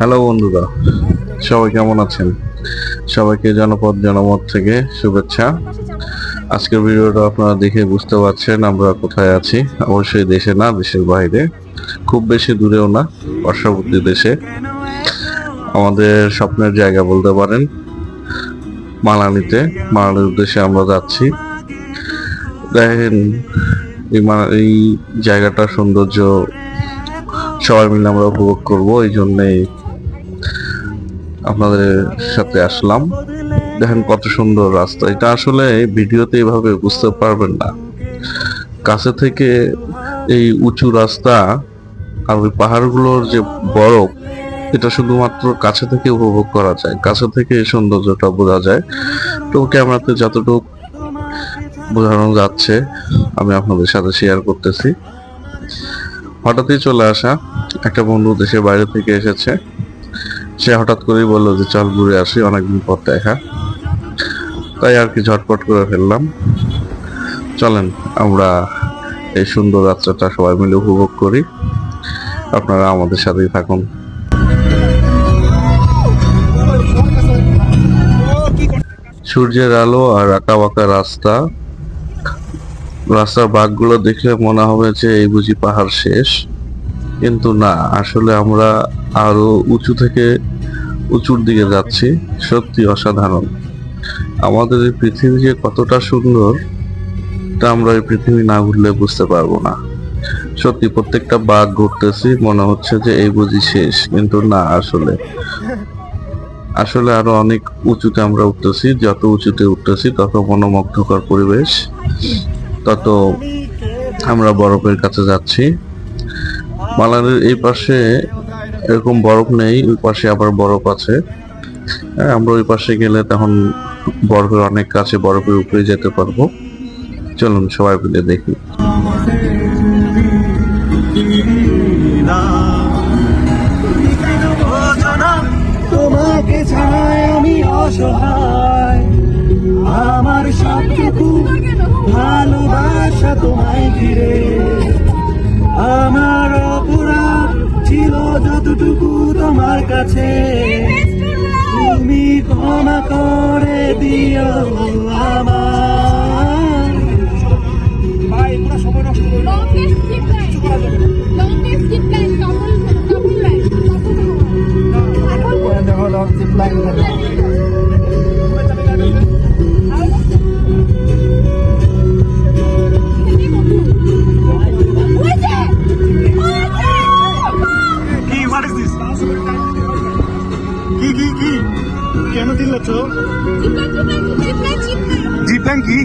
Hello বন্ধুরা। সবাই কেমন আছেন? সবাইকে জনপদ, জনমত থেকে শুভেচ্ছা। আজকের ভিডিওটা আপনারা দেখে বুঝতে পারছেন আমরা কোথায় আছি। অবশ্যই দেশে না, দেশের বাইরে। খুব বেশি দূরেও না, পার্শ্ববর্তী দেশে। আমাদের স্বপ্নের জায়গা বলতে পারেন। মালানিতে মালানির উদ্দেশ্যে আমরা যাচ্ছি। দেখেন, এই এই জায়গাটার সৌন্দর্য সবাই মিলে আমরা উপভোগ করব, এই জন্যই আপনাদের সাথে আসলাম। দেখেন কত সুন্দর রাস্তা। এটা আসলে ভিডিওতে এভাবে বুঝতে পারবেন না। কাছে থেকে এই উঁচু রাস্তা আর ওই পাহাড়গুলোর যে বরফ, এটা শুধুমাত্র কাছে থেকে উপভোগ করা যায়। কাছে থেকে সৌন্দর্যটা বোঝা যায়। তো ক্যামেরাতে যতটুকু বোঝানো যাচ্ছে, আমি আপনাদের সাথে শেয়ার করতেছি। হঠাৎই চলে আসা। একটা বন্ধু দেশের বাইরে থেকে এসেছে। সে হঠাৎ করেই বলল যে, চল ঘুরে আসি, অনেকদিন পর দেখা। তাই আর কি ঝটপট করে ফেললাম। চলেন, আমরা এই সুন্দর যাত্রাটা সবাই মিলে উপভোগ করি। আপনারা আমাদের সাথেই থাকুন। সূর্যের আলো আর আঁকা বাঁকা রাস্তা। রাস্তার বাঘগুলো দেখলে মনে হবে যে, এই বুঝি পাহাড় শেষ। কিন্তু না, আসলে আমরা আরও উঁচু থেকে উঁচুর দিকে যাচ্ছি, সত্যি অসাধারণ। আমাদের এই পৃথিবী যে কতটা সুন্দর, তা আমরা এই পৃথিবী না ঘুরলে বুঝতে পারব না। সত্যি, প্রত্যেকটা বাঘ ঘুরতেছি, মনে হচ্ছে যে এই বুঝি শেষ, কিন্তু না, আসলে। আসলে আরও অনেক উঁচুতে আমরা উঠতেছি, যত উঁচুতে উঠতেছি, তত মনোমুগ্ধকর পরিবেশ, তত আমরা বরফের কাছে যাচ্ছি। মালানের এই পাশে এরকম বরফ নেই ওই পাশে আবার বরফ আছে। হ্যাঁ, আমরা ওই পাশে গেলে তখন বরফের অনেক কাছে বরফের উপরে যেতে পারব। চলুন সবাই মিলে দেখি। তোমাকে ছাড়াই আমি অসহায়। আমার সবটুকু ভালোবাসা তোমায় ঘিরে। কাছে তুমি ক্ষমা করে দিও আমার ভাই পুরো সময় নষ্ট করে zip line. Couple, couple line. Couple line. দেখো লং জিপ লাইন কি কি কি কেন line. জিপ লাইন কি।